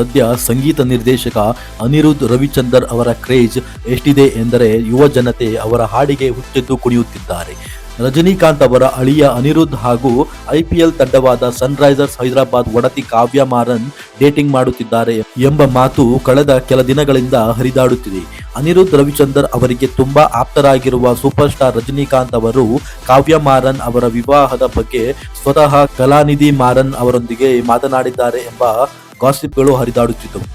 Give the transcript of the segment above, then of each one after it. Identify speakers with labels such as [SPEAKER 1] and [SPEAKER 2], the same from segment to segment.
[SPEAKER 1] ಸದ್ಯ ಸಂಗೀತ ನಿರ್ದೇಶಕ ಅನಿರುದ್ಧ್ ರವಿಚಂದರ್ ಅವರ ಕ್ರೇಜ್ ಎಷ್ಟಿದೆ ಎಂದರೆ ಯುವ ಜನತೆ ಅವರ ಹಾಡಿಗೆ ಹುಚ್ಚೆದ್ದು ಕುಣಿಯುತ್ತಿದ್ದಾರೆ ರಜನಿಕಾಂತ್ ಅವರ ಅಳಿಯ ಅನಿರುದ್ಧ್ ಹಾಗೂ ಐಪಿಎಲ್ ತಂಡವಾದ ಸನ್ರೈಸರ್ಸ್ ಹೈದರಾಬಾದ್ ಒಡತಿ ಕಾವ್ಯ ಮಾರನ್ ಡೇಟಿಂಗ್ ಮಾಡುತ್ತಿದ್ದಾರೆ ಎಂಬ ಮಾತು ಕಳೆದ ಕೆಲ ದಿನಗಳಿಂದ ಹರಿದಾಡುತ್ತಿದೆ. ಅನಿರುದ್ಧ್ ರವಿಚಂದರ್ ಅವರಿಗೆ ತುಂಬಾ ಆಪ್ತರಾಗಿರುವ ಸೂಪರ್ ಸ್ಟಾರ್ ರಜನಿಕಾಂತ್ ಅವರು ಕಾವ್ಯ ಮಾರನ್ ಅವರ ವಿವಾಹದ ಬಗ್ಗೆ ಸ್ವತಃ ಕಲಾನಿಧಿ ಮಾರನ್ ಅವರೊಂದಿಗೆ ಮಾತನಾಡಿದ್ದಾರೆ ಎಂಬ ಗಾಸಿಪ್ಗಳು ಹರಿದಾಡುತ್ತಿದ್ದವು.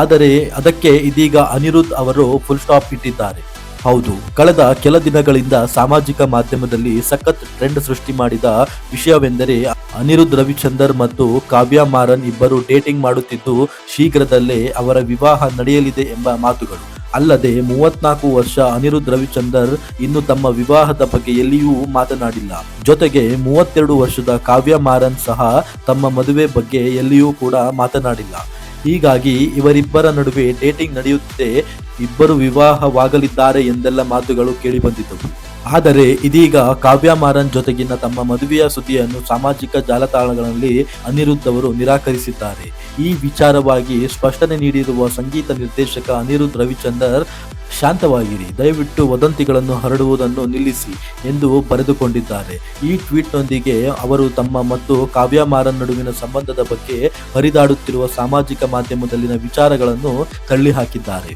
[SPEAKER 1] ಆದರೆ ಅದಕ್ಕೆ ಇದೀಗ ಅನಿರುದ್ಧ್ ಅವರು ಫುಲ್ ಸ್ಟಾಪ್ ಇಟ್ಟಿದ್ದಾರೆ. ಹೌದು, ಕಳೆದ ಕೆಲ ದಿನಗಳಿಂದ ಸಾಮಾಜಿಕ ಮಾಧ್ಯಮದಲ್ಲಿ ಸಖತ್ ಟ್ರೆಂಡ್ ಸೃಷ್ಟಿ ಮಾಡಿದ ವಿಷಯವೆಂದರೆ ಅನಿರುದ್ಧ್ ರವಿಚಂದರ್ ಮತ್ತು ಕಾವ್ಯ ಮಾರನ್ ಇಬ್ಬರು ಡೇಟಿಂಗ್ ಮಾಡುತ್ತಿದ್ದು ಶೀಘ್ರದಲ್ಲೇ ಅವರ ವಿವಾಹ ನಡೆಯಲಿದೆ ಎಂಬ ಮಾತುಗಳು. ಅಲ್ಲದೆ ಮೂವತ್ನಾಲ್ಕು ವರ್ಷ ಅನಿರುದ್ಧ ರವಿಚಂದರ್ ಇನ್ನು ತಮ್ಮ ವಿವಾಹದ ಬಗ್ಗೆ ಎಲ್ಲಿಯೂ ಮಾತನಾಡಿಲ್ಲ. ಜೊತೆಗೆ ಮೂವತ್ತೆರಡು ವರ್ಷದ ಕಾವ್ಯ ಮಾರನ್ ಸಹ ತಮ್ಮ ಮದುವೆ ಬಗ್ಗೆ ಎಲ್ಲಿಯೂ ಕೂಡ ಮಾತನಾಡಿಲ್ಲ. ಹೀಗಾಗಿ ಇವರಿಬ್ಬರ ನಡುವೆ ಡೇಟಿಂಗ್ ನಡೆಯುತ್ತೆ. ಇಬ್ಬರು ವಿವಾಹವಾಗಲಿದ್ದಾರೆ ಎಂದೆಲ್ಲ ಮಾತುಗಳು ಕೇಳಿಬಂದಿದ್ದವು ಆದರೆ ಇದೀಗ ಕಾವ್ಯ ಮಾರನ್ ಜೊತೆಗಿನ ತಮ್ಮ ಮದುವೆಯ ಸುದ್ದಿಯನ್ನು ಸಾಮಾಜಿಕ ಜಾಲತಾಣಗಳಲ್ಲಿ ಅನಿರುದ್ಧ್ ಅವರು ನಿರಾಕರಿಸಿದ್ದಾರೆ. ಈ ವಿಚಾರವಾಗಿ ಸ್ಪಷ್ಟನೆ ನೀಡಿರುವ ಸಂಗೀತ ನಿರ್ದೇಶಕ ಅನಿರುದ್ಧ್ ರವಿಚಂದರ್, ಶಾಂತವಾಗಿರಿ, ದಯವಿಟ್ಟು ವದಂತಿಗಳನ್ನು ಹರಡುವುದನ್ನು ನಿಲ್ಲಿಸಿ ಎಂದು ಬರೆದುಕೊಂಡಿದ್ದಾರೆ. ಈ ಟ್ವೀಟ್ನೊಂದಿಗೆ ಅವರು ತಮ್ಮ ಮತ್ತು ಕಾವ್ಯ ಮಾರನ್ ನಡುವಿನ ಸಂಬಂಧದ ಬಗ್ಗೆ ಹರಿದಾಡುತ್ತಿರುವ ಸಾಮಾಜಿಕ ಮಾಧ್ಯಮದಲ್ಲಿನ ವಿಚಾರಗಳನ್ನು ತಳ್ಳಿಹಾಕಿದ್ದಾರೆ.